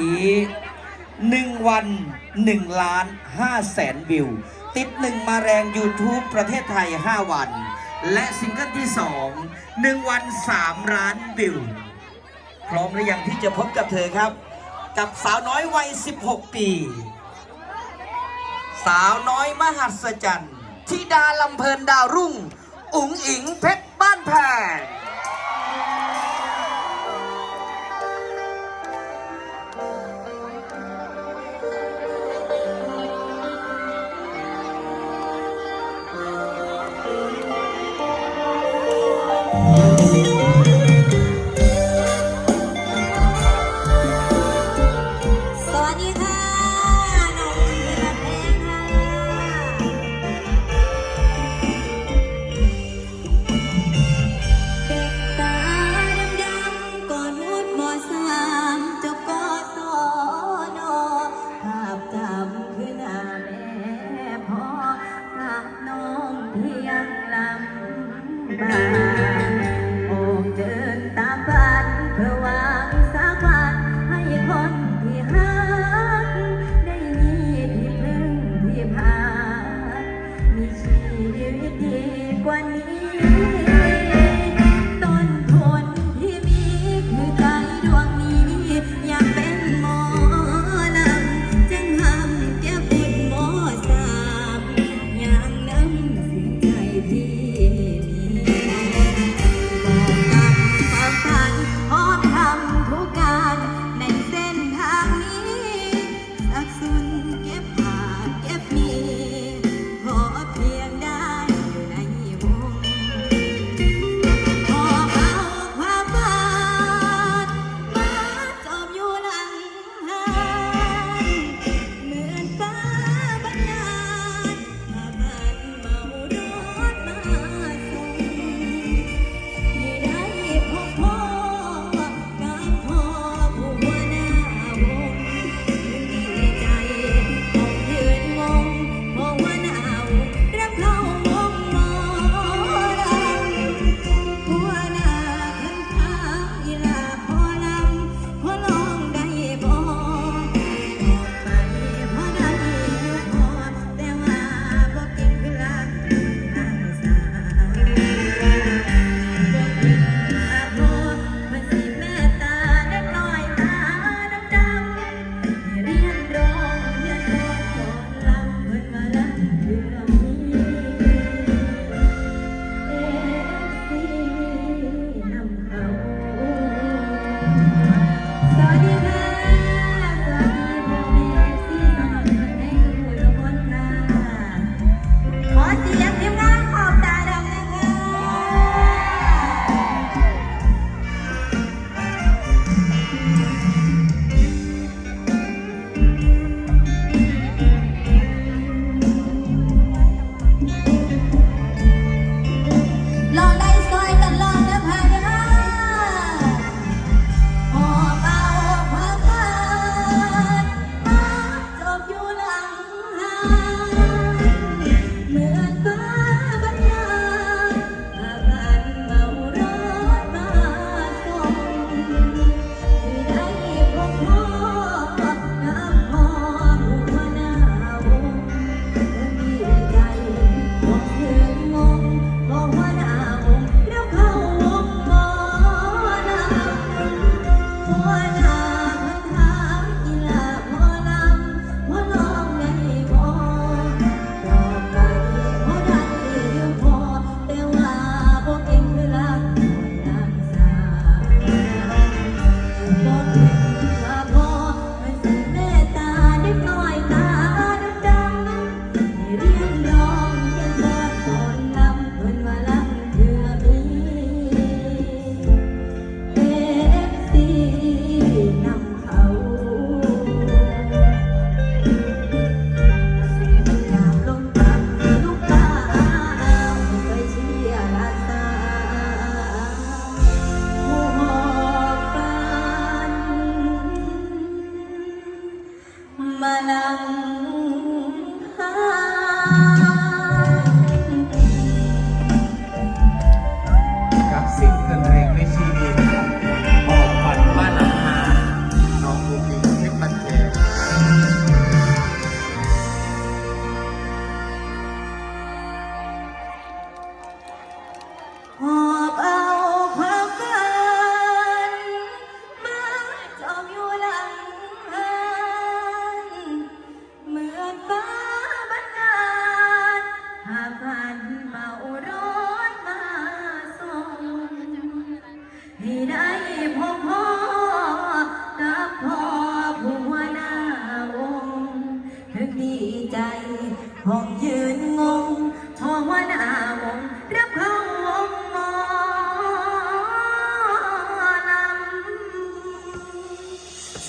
นี้หนึ่งวันหนึ่งล้านห้าแสนวิว ติดหนึ่งมาแรง YouTube ประเทศไทย 5 วัน และซิงเกิลที่สองหนึ่งวันสามล้านวิว พร้อมหรือยังที่จะพบกับเธอครับ กับสาวน้อยวัย 16 ปี สาวน้อยมหัศจรรย์ธิดาลำเพลินดาวรุ่ง อุ๋งอิงเพชรบ้านแพง Yeah.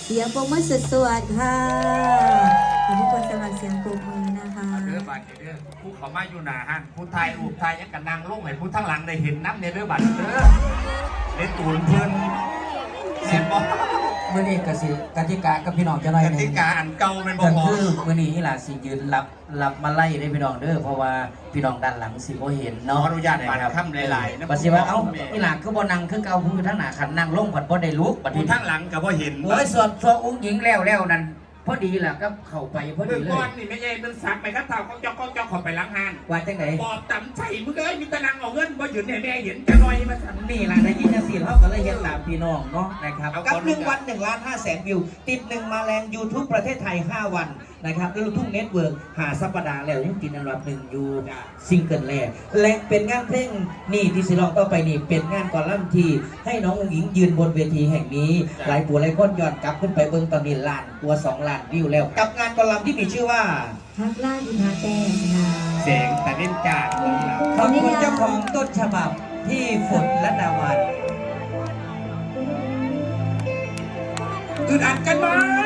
สียงปรบมือสุดสวดค่ะขอบคุณสำหรับเสียงปรบมือนะคะเด้อบาดเด้อผู้เขามาอยู่หนาหันผู้ไทยรูปไทยยังกันนางลงให้ผู้ทั้งหลังได้เห็นน้ำในเด้อบาดเด้อเล่นตูนเพื่อนแม่นบ่ มื่อนี้กสิกติกากับพี่น้องจะน้อยกหนึติงกาอันเก่าแม่นบ่ก็พอคือมื่อนี้อีหลาสิยืนรับรับมาไล่ได้พี่น้องเด้อเพราะว่าพี่น้องด้านหลังสิบ่เห็นขอเนาะอนุญาตบาดคำหลายๆนะบัดสิว่าเอ้าอีหลาคือบ่นั่งคือเก่าผู้ทั้งหน้าขันนั่งลงผัดบ่ได้ลุกบัดผู้นี้ ทั้งหลังก็บ่เห็น โอ้ยสวดสวดอุ้งหญิงแล้วแล้วนั่นพ อดีล่ะก็เข้าไปพอเมื่ดีอเลก่อยนนี่ไม่ใช่มันสักไปก็เท่าก็จอกก็จอกเข้าไปล้างห้างว่าจังไดปอบตำใส่มึงเอ้ยมีตะนังเอาเงินบ่หยุดให้แม่เห็นจะน้อยมาสั่นนี่ล่ะได้ยินจังซี่เฮาก็เลยเฮ็ดตามพี่น้องเนาะนะครับกับหนึ่งวัน1ล้าน5แสนวิว ติดหนึ่งมาแรง YouTube ประเทศไทย 5 วัน นะครับแล้วลูกทุ่งเน็ตเวิร์กหาสัปดาห์แล้วยังติดอันดับหนึ่งอยู่ซิงเกิลแรกและเป็นงานเพลงนี่ที่สิลองต่อไปนี่เป็นงานก่อนล่ำทีให้น้ององหญิงยืนบนเวทีแห่งนี้ หลายปัวหลายคนย้อนกลับขึ้นไปเบิ่งตอนนี้ล้านตัวสองล้านวิวแล้ว กับงานก่อนล่ำที่มีชื่อว่าฮักล่าดินาแต้มค่ะเสียงแต่เล่นจานของเราขอบคุณเจ้าของต้นฉบับพี่ฝนและนาวันอึดอัดกันไหมห